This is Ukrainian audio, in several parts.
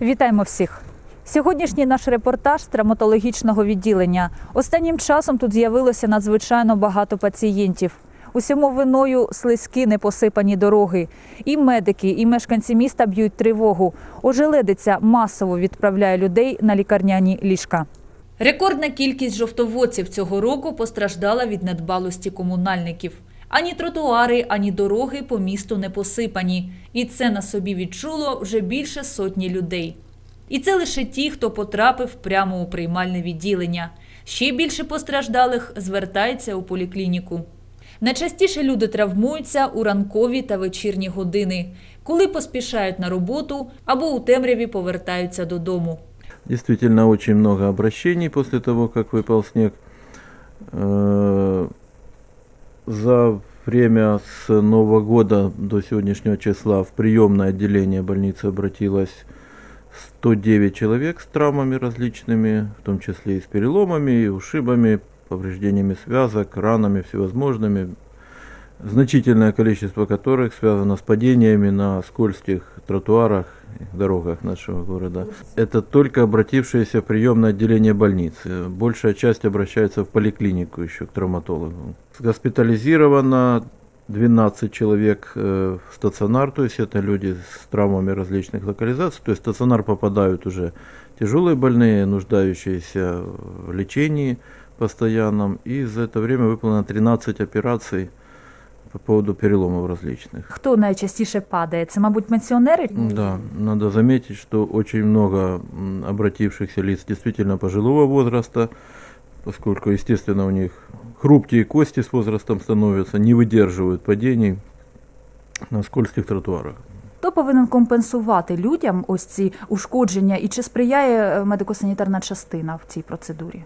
Вітаємо всіх! Сьогоднішній наш репортаж з травматологічного відділення. Останнім часом тут з'явилося надзвичайно багато пацієнтів. Усьому виною слизькі непосипані дороги. І медики, і мешканці міста б'ють тривогу. Ожеледиця масово відправляє людей на лікарняні ліжка. Рекордна кількість жовтоводців цього року постраждала від недбалості комунальників. Ані тротуари, ані дороги по місту не посипані. І це на собі відчуло вже більше сотні людей. І це лише ті, хто потрапив прямо у приймальне відділення. Ще більше постраждалих звертається у поліклініку. Найчастіше люди травмуються у ранкові та вечірні години, коли поспішають на роботу або у темряві повертаються додому. Действительно, очень много обращений после того, как выпал снег Э, За время с Нового года до сегодняшнего числа в приемное отделение больницы обратилось 109 человек с травмами различными, в том числе и с переломами, и ушибами, повреждениями связок, ранами всевозможными, значительное количество которых связано с падениями на скользких тротуарах и дорогах нашего города. Это только обратившиеся в приемное отделение больницы. Большая часть обращается в поликлинику еще к травматологу. Госпитализировано 12 человек э, в стационар, то есть это люди с травмами различных локализаций. То есть в стационар попадают уже тяжелые больные, нуждающиеся в лечении постоянном. И за это время выполнено 13 операций по поводу переломов различных. Хто найчастіше падає? Це, мабуть, пенсіонери? Да, надо заметить, что очень много обратившихся лиц действительно пожилого возраста, поскольку, естественно, у них хрупкие кости с возрастом становятся, не выдерживают падений на скользких тротуарах. Хто повинен компенсувати людям ось ці ушкодження і чи сприяє е, медико-санітарна частина в цій процедурі?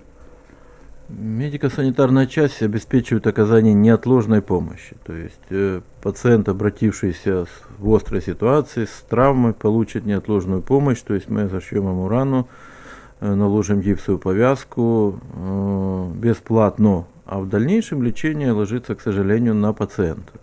Медико-санитарная часть обеспечивает оказание неотложной помощи. То есть э, пациент, обратившийся с, в острой ситуации, с травмой, получит неотложную помощь. То есть мы зашьем ему рану, э, наложим гипсовую повязку э, бесплатно. А в дальнейшем лечение ложится, к сожалению, на пациента.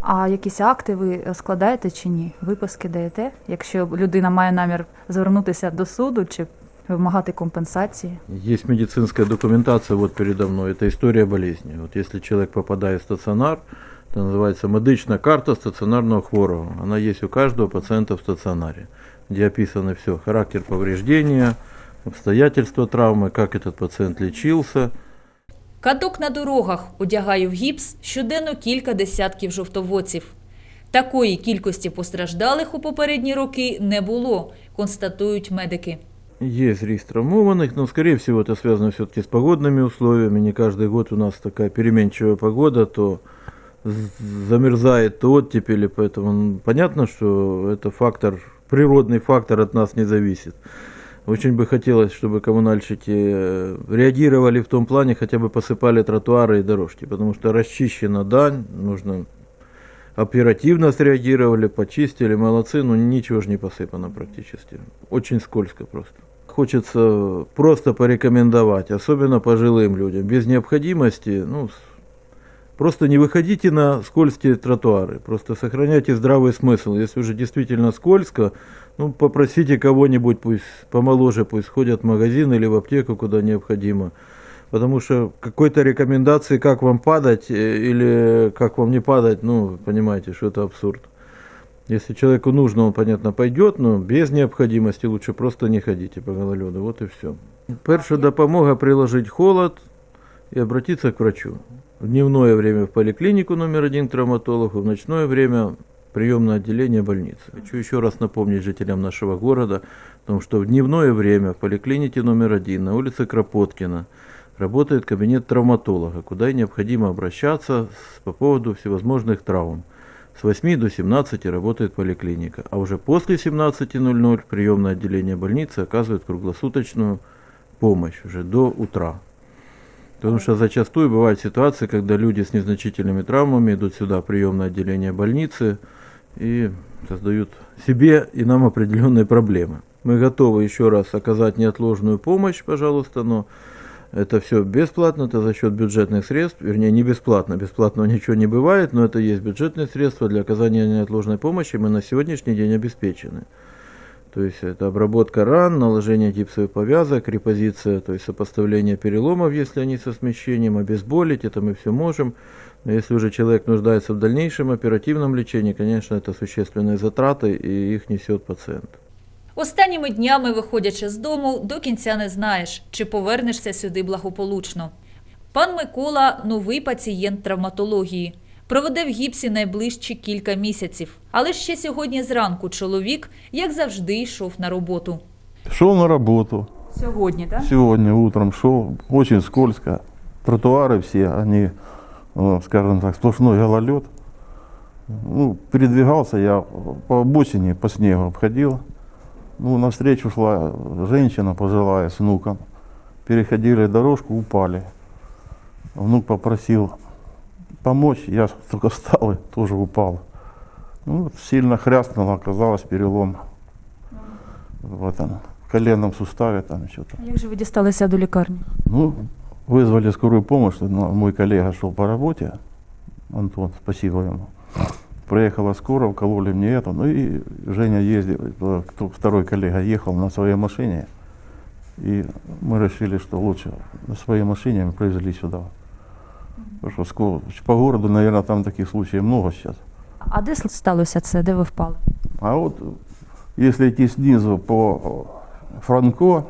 А якісь акти ви е, складаєте чи ні? Виписки даєте, якщо людина має намір звернутися до суду чи вимагати компенсації? Есть медицинская документация вот передо мной, это история болезни. Вот если человек попадает в стационар, это называется медичная карта стационарного хворого. Она есть у каждого пациента в стационаре, где описано все, характер повреждения, обстоятельства травмы, как этот пациент лечился. Каток на дорогах одягає в гіпс щоденно кілька десятків жовтоводців. Такої кількості постраждалих у попередні роки не було, констатують медики. Есть риск травмованных, но, скорее всего, это связано все-таки с погодными условиями. Не каждый год у нас такая переменчивая погода, то замерзает, то оттепели, поэтому понятно, что это фактор, природный фактор от нас не зависит. Очень бы хотелось, чтобы коммунальщики э, реагировали в том плане, хотя бы посыпали тротуары и дорожки, потому что расчищена дань, нужно оперативно среагировали, почистили, молодцы, но ничего же не посыпано практически. Очень скользко просто. Хочется просто порекомендовать, особенно пожилым людям, без необходимости, ну, просто не выходите на скользкие тротуары, просто сохраняйте здравый смысл. Если уже действительно скользко, ну, попросите кого-нибудь, пусть помоложе, пусть ходят в магазин или в аптеку, куда необходимо. Потому что какой-то рекомендации, как вам падать э, или как вам не падать, ну, понимаете, что это абсурд. Если человеку нужно, он, понятно, пойдет, но без необходимости лучше просто не ходите по гололеду. Вот и все. Перша допомога приложить холод и обратиться к врачу. В дневное время в поликлинику номер один к травматологу, в ночное время приемное отделение больницы. Хочу еще раз напомнить жителям нашего города, о том, что в дневное время в поликлинике номер один на улице Кропоткина работает кабинет травматолога, куда необходимо обращаться по поводу всевозможных травм. С 8 до 17 работает поликлиника, а уже после 17.00 приемное отделение больницы оказывает круглосуточную помощь уже до утра. Потому что зачастую бывают ситуации, когда люди с незначительными травмами идут сюда, в приемное отделение больницы, и создают себе и нам определенные проблемы. Мы готовы еще раз оказать неотложную помощь, пожалуйста, но это все бесплатно, это за счет бюджетных средств, вернее не бесплатно, бесплатного ничего не бывает, но это есть бюджетные средства для оказания неотложной помощи, мы на сегодняшний день обеспечены. То есть это обработка ран, наложение гипсовых повязок, репозиция, то есть сопоставление переломов, если они со смещением, обезболить, это мы все можем. Но если уже человек нуждается в дальнейшем оперативном лечении, конечно, это существенные затраты, и их несет пациент. Останніми днями, виходячи з дому, до кінця не знаєш, чи повернешся сюди благополучно. Пан Микола новий пацієнт травматології. Проведе в гіпсі найближчі кілька місяців. Але ще сьогодні зранку чоловік, як завжди, йшов на роботу. Шел на работу. Сьогодні, так? Сегодня утром шел. Очень скользко. Тротуары все, они, э, скажем так, сплошной гололед. Ну, передвигался я по обочине, по снегу обходил. Ну, навстречу шла женщина пожилая с внуком. Переходили дорожку, упали. Внук попросил помочь, я только встал и тоже упал. Ну, сильно хряснуло, оказалось перелом. В этом в коленном суставе там что-то. Як же ви дісталися до лікарні? Ну, вызвали скорую помощь, но мой коллега шел по работе, Антон, спасибо ему. Приехала скоро, укололи мне это, ну и Женя ездил, э, кто, второй коллега ехал на своей машине, и мы решили, что лучше на своей машине мы привезли сюда. Потому что скоро, по городу, наверное, там таких случаев много сейчас. А де сталося це? Де ви впали? А вот э, если идти снизу по э, Франко,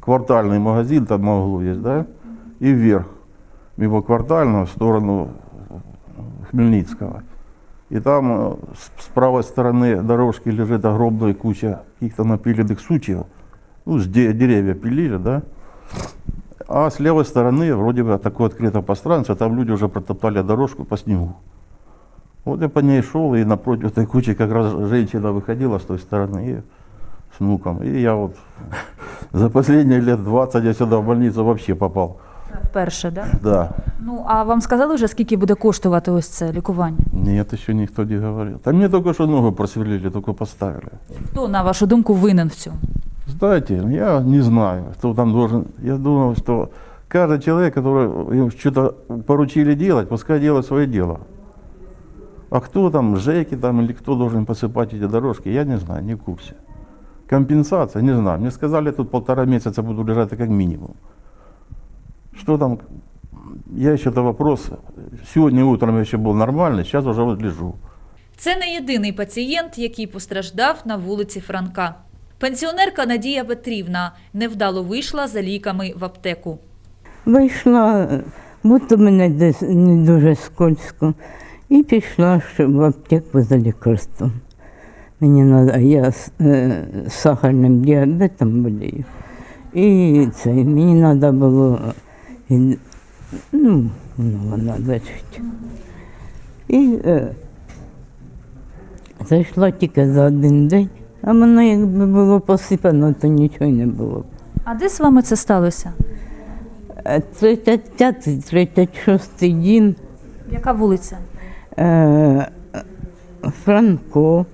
квартальный магазин там на углу есть, да, и вверх, мимо квартального в сторону э, Хмельницкого. И там э, с правой стороны дорожки лежит огромная куча каких-то напиленных сучьев. Ну, с де- деревья пилили, да. А с левой стороны вроде бы такое открытое пространство, там люди уже протоптали дорожку по снегу. Вот я по ней шел, и напротив этой кучи как раз женщина выходила с той стороны и с внуком. И я вот за последние лет 20 я сюда в больницу вообще попал. Вперше, да? Да. Ну а вам сказали вже, скільки буде коштувати ось це лікування? Нет, еще никто не говорил. Там мне только что ногу просверлили, только поставили. Хто, на вашу думку, винен в цьому? Знаете, я не знаю, кто там должен. Я думал, что каждый человек, который им что-то поручили делать, пускай делает свое дело. А кто там, ЖЭКи там или кто должен посыпать эти дорожки, я не знаю, не в курсе. Компенсация, не знаю. Мне сказали, тут полтора месяца буду лежать как минимум. Что там, я еще это вопрос. Сегодня утром я еще был нормальный, сейчас уже вот лежу. Це не єдиний пацієнт, який постраждав на вулиці Франка. Пенсіонерка Надія Петрівна невдало вийшла за ліками в аптеку. Вийшла, будто мене десь не дуже скользко, і пішла ще в аптеку за лікарством. Мені надо, я з е, сахарним діабетом болію. І це, мені треба було, і, ну, ну, вона лежить. І е, зайшла тільки за один день, а воно якби було посипано, то нічого не було. А де з вами це сталося? 35-36 дім, Яка вулиця? е, Франко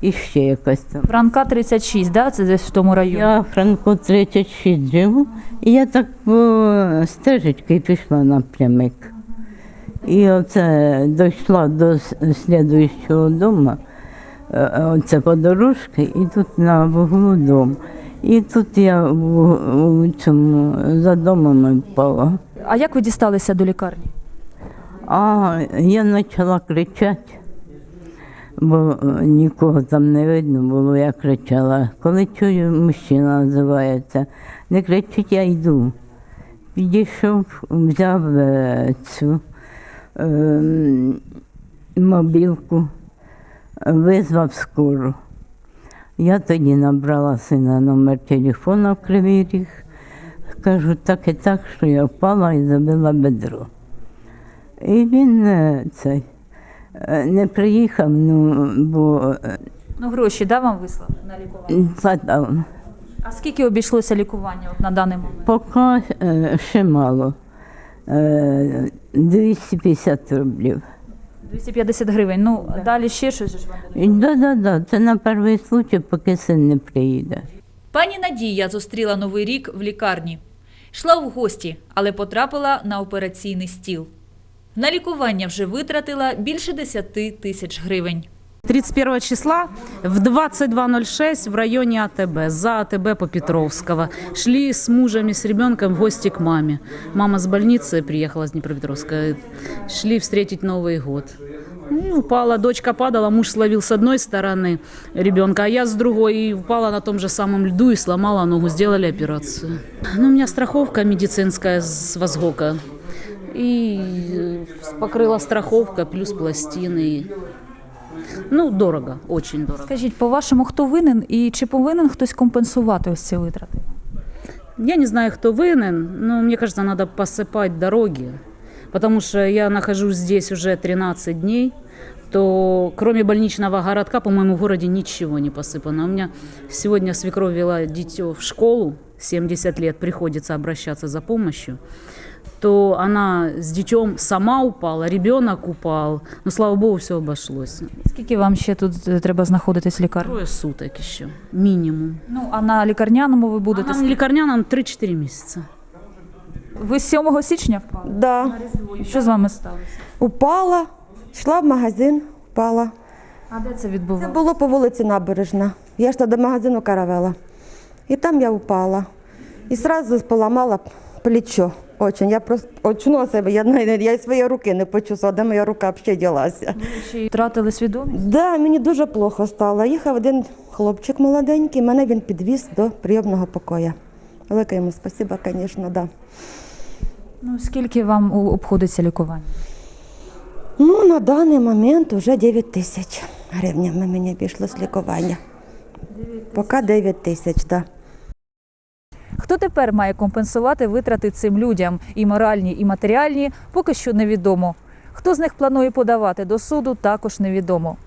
і ще якась там. Франка 36, да? це десь в тому районі. Я Франко 36 живу, і я так по стежечки пішла напрямик. І оце дійшла до слідуючого дому, е, оце по дорожці, і тут на вуглу дом. І тут я в, у цьому за домом впала. А як ви дісталися до лікарні? А я почала кричати, бо е, нікого там не видно було, я кричала. Коли чую, мужчина називається, не кричить, я йду. Підійшов, взяв е, цю е, мобілку, визвав скору. Я тоді набрала сина номер телефона в Кривий Ріг. Кажу, так і так, що я впала і забила бедро. І він е, цей, не приїхав, ну, бо е, Ну, гроші да, вам вислав на лікування? задав. А скільки обійшлося лікування от на даний момент? Поки е, ще мало. Е, 250 рублів. 250 гривень. Ну, далі ще щось ж вам. І да-да-да, це на перший случай, поки син не приїде. Пані Надія зустріла новий рік в лікарні. Йшла в гості, але потрапила на операційний стіл. На лікування вже витратила більше 10 тисяч гривень. 31 числа в 22.06 в районе АТБ, за АТБ по Петровского. Шли с мужем и с ребенком в гости к маме. Мама с больницы приехала с Днепропетровска. Шли встретить Новый год. И упала, дочка падала, муж словил с одной стороны ребенка, а я с другой. И упала на том же самом льду и сломала ногу, сделали операцию. Ну, у меня страховка медицинская с Возгока. И э, покрыла страховка плюс пластины. Ну, дорого, очень дорого. Скажіть, по-вашому, хто винен і чи повинен хтось компенсувати ось ці витрати? Я не знаю, кто винен, но мне кажется, надо посыпать дороги. Потому что я нахожусь здесь уже 13 дней, то кроме больничного городка, по-моему, в городе ничего не посыпано. У меня сегодня свекровь вела дитё в школу, 70 лет, приходится обращаться за помощью, то она с детем сама упала, ребенок упал. Но, слава богу, все обошлось. Скільки вам ще тут е, треба знаходитись в лікарні? Трое суток еще, минимум. Ну а на лікарняному ви будете А на лекарнянам 3-4 месяца. ви з 7 січня впали? Да, Що з вами сталося? упала, йшла в магазин, впала. А де це Це було по вулиці Набережна. Я йшла до магазину каравела. І там я упала. І одразу поламала плечо. Очень. Я просто очнула себе, я, навіть- я свої руки не почувствувала, де моя рука взагалі ділася. Чи втратили свідомість? Да, мені дуже плохо стало. Їхав один хлопчик молоденький, мене він підвіз до прийомного покою. Велике йому спасибо, звісно, да. Ну скільки вам обходиться лікування? Ну, на даний момент вже 9 тисяч гривнями мені з лікування. Поки 9 тисяч, так. Хто тепер має компенсувати витрати цим людям і моральні, і матеріальні, поки що невідомо. Хто з них планує подавати до суду, також невідомо.